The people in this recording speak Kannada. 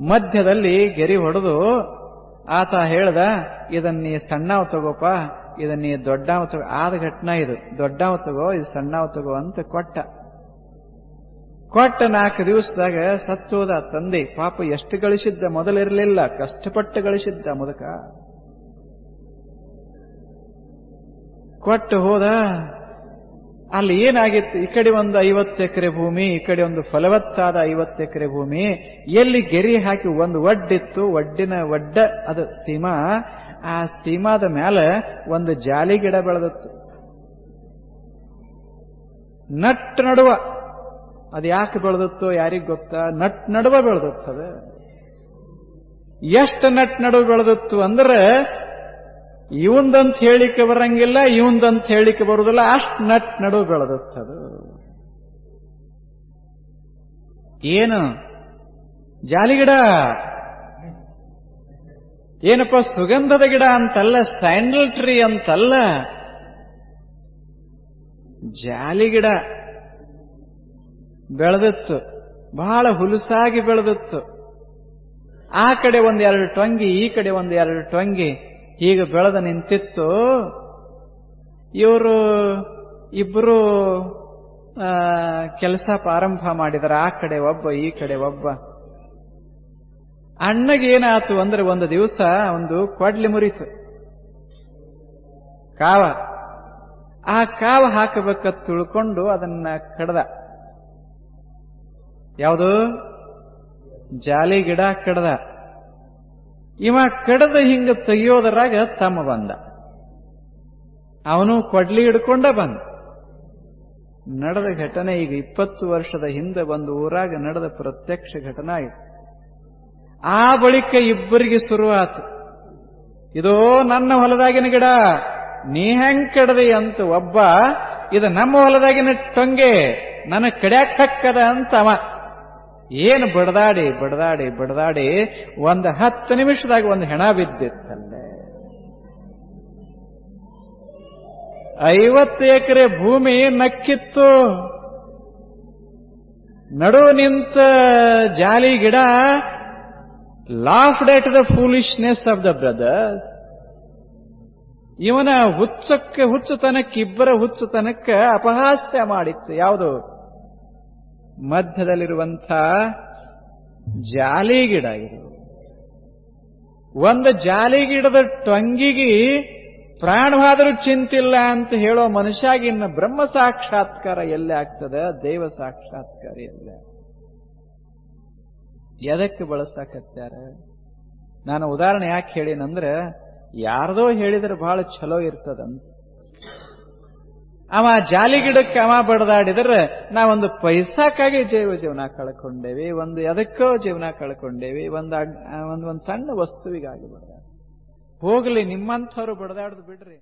ಮಧ್ಯದಲ್ಲಿ ಗೆರಿ ಹೊಡೆದು ಆತ ಹೇಳ್ದ ಇದನ್ನ ಸಣ್ಣವ್ ತಗೋಪ ಇದನ್ನ ದೊಡ್ಡವ ತಗೋ, ಆದ ಘಟನಾ ಇದು. ದೊಡ್ಡವ ತಗೋ, ಇದು ಸಣ್ಣವ ತಗೋ ಅಂತ ಕೊಟ್ಟ. ಕೊಟ್ಟ ನಾಲ್ಕು ದಿವಸದಾಗ ಸತ್ತೋದ ತಂದೆ. ಪಾಪ ಎಷ್ಟು ಗಳಿಸಿದ್ದ ಮೊದಲಿರಲಿಲ್ಲ ಕಷ್ಟಪಟ್ಟು ಗಳಿಸಿದ್ದ ಮುದಕ. ಕೊಟ್ಟು ಹೋದ ಅಲ್ಲಿ ಏನಾಗಿತ್ತು? ಈ ಕಡೆ ಒಂದು ಐವತ್ತು ಎಕರೆ ಭೂಮಿ, ಈ ಕಡೆ ಒಂದು ಫಲವತ್ತಾದ ಐವತ್ತು ಎಕರೆ ಭೂಮಿ. ಎಲ್ಲಿ ಗೆರಿ ಹಾಕಿ ಒಂದು ಒಡ್ಡಿತ್ತು, ಒಡ್ಡಿನ ಒಡ್ಡ, ಅದು ಸೀಮಾ ಆ ಸೀಮಾದ ಮೇಲೆ ಒಂದು ಜಾಲಿ ಗಿಡ ಬೆಳೆದತ್ತು. ನಟ್ ನಡುವ. ಅದು ಯಾಕೆ ಬೆಳೆದತ್ತೋ ಯಾರಿಗ್ ಗೊತ್ತಾ? ನಟ್ ನಡುವ ಬೆಳೆದತ್ತದ. ಎಷ್ಟು ನಟ್ ನಡುವ ಬೆಳೆದತ್ತು ಅಂದ್ರೆ ಇವಂದಂತ ಹೇಳಿಕೆ ಬರಂಗಿಲ್ಲ ಇವಂದಂತ ಹೇಳಿಕೆ ಬರುವುದಿಲ್ಲ. ಅಷ್ಟು ನಟ್ ನಡು ಬೆಳೆದತ್ತದು ಏನು? ಜಾಲಿಗಿಡ? ಏನಪ್ಪ, ಸುಗಂಧದ ಗಿಡ ಅಂತಲ್ಲ, ಸ್ಯಾಂಡಲ್ ಟ್ರೀ ಅಂತಲ್ಲ? ಜಾಲಿಗಿಡ ಬೆಳೆದಿತ್ತು. ಬಹಳ ಹುಲುಸಾಗಿ ಬೆಳೆದಿತ್ತು. ಆ ಕಡೆ ಒಂದೆರಡು ಟೊಂಗಿ, ಈ ಕಡೆ ಒಂದೆರಡು ಟೊಂಗಿ. ಹೀಗೆ ಬೆಳೆದ ನಿಂತಿತ್ತು. ಇವರು ಇಬ್ಬರು ಕೆಲಸ ಪ್ರಾರಂಭ ಮಾಡಿದಾರೆ. ಆ ಕಡೆ ಒಬ್ಬ, ಈ ಕಡೆ ಒಬ್ಬ. ಅಣ್ಣಗೆ ಏನಾತು ಅಂದ್ರೆ ಒಂದು ದಿವಸ ಒಂದು ಕೊಡ್ಲಿ ಮುರಿತು. ಕಾವ. ಆ ಕಾವ ಹಾಕಬೇಕಂತ ತಿಳ್ಕೊಂಡು ಅದನ್ನ ಕಡ್ದ. ಯಾವುದು? ಜಾಲಿ ಗಿಡ ಕಡ್ದ. ಇವ ಕಡದ ಹಿಂಗ ತೆಗಿಯೋದರಾಗ ತಮ್ಮ ಬಂದ. ಅವನು ಕೊಡ್ಲಿ ಹಿಡ್ಕೊಂಡ ಬಂದ. ನಡೆದ ಘಟನೆ ಈಗ ಇಪ್ಪತ್ತು ವರ್ಷದ ಹಿಂದೆ ಒಂದು ಊರಾಗ ನಡೆದ ಪ್ರತ್ಯಕ್ಷ ಘಟನೆ ಆಯಿತು. ಆ ಬಳಿಕ ಇಬ್ಬರಿಗೆ ಶುರುವಾತು. ಇದೋ ನನ್ನ ಹೊಲದಾಗಿನ ಗಿಡ, ನೀ ಹೆಂಗ್ ಕಡದೆ ಅಂತ ಒಬ್ಬ, ಇದು ನಮ್ಮ ಹೊಲದಾಗಿನ ಟೊಂಗೆ, ನನಗೆ ಕಡ್ಯಾಕ್ ಹಕ್ಕದ ಅಂತ ಅವ. ಏನು ಬಡದಾಡಿ ಬಡದಾಡಿ ಬಡದಾಡಿ ಒಂದು ಹತ್ತು ನಿಮಿಷದಾಗ ಒಂದು ಹೆಣ ಬಿದ್ದಿತ್ತಲ್ಲೇ. ಐವತ್ತು ಎಕರೆ ಭೂಮಿ ನಕ್ಕಿತ್ತು. ನಡು ನಿಂತ ಜಾಲಿ ಗಿಡ laughed at the foolishness of the brothers ಇವನ ಹುಚ್ಚಕ್ಕೆ ಹುಚ್ಚುತನಕ್ಕೆ, ಇಬ್ಬರ ಹುಚ್ಚುತನಕ್ಕೆ ಅಪಹಾಸ್ಯ ಮಾಡಿತ್ತು. ಯಾವುದು? ಮಧ್ಯದಲ್ಲಿರುವಂಥ ಜಾಲಿ ಗಿಡ ಇದು. ಒಂದು ಜಾಲಿ ಗಿಡದ ಟೊಂಗಿಗೆ ಪ್ರಾಣವಾದರೂ ಚಿಂತಿಲ್ಲ ಅಂತ ಹೇಳೋ ಮನುಷ್ಯಾಗಿ ಇನ್ನು ಬ್ರಹ್ಮ ಸಾಕ್ಷಾತ್ಕಾರ ಎಲ್ಲಿ ಆಗ್ತದೆ? ದೇವ ಸಾಕ್ಷಾತ್ಕಾರ ಎಲ್ಲ? ಎದಕ್ಕೆ ಬಳಸಾಕತ್ಯಾರ ನಾನು ಉದಾಹರಣೆ ಯಾಕೆ ಹೇಳಿನಂದ್ರೆ, ಯಾರ್ದೋ ಹೇಳಿದ್ರೆ ಬಹಳ ಚಲೋ ಇರ್ತದಂತ. ಅವ ಜಾಲಿ ಗಿಡಕ್ಕೆ ಅವ ಬಡದಾಡಿದ್ರೆ ನಾವೊಂದು ಪೈಸಾಕಾಗಿ ಜೀವ ಜೀವನ ಕಳ್ಕೊಂಡೇವಿ, ಒಂದು ಎದಕ್ಕೋ ಜೀವನ ಕಳ್ಕೊಂಡೇವಿ, ಒಂದು ಒಂದು ಒಂದು ಸಣ್ಣ ವಸ್ತುವಿಗಾಗಿ ಬಡದಾಡ ಹೋಗ್ಲಿ, ನಿಮ್ಮಂಥವ್ರು ಬಡದಾಡ್ದು ಬಿಡ್ರಿ.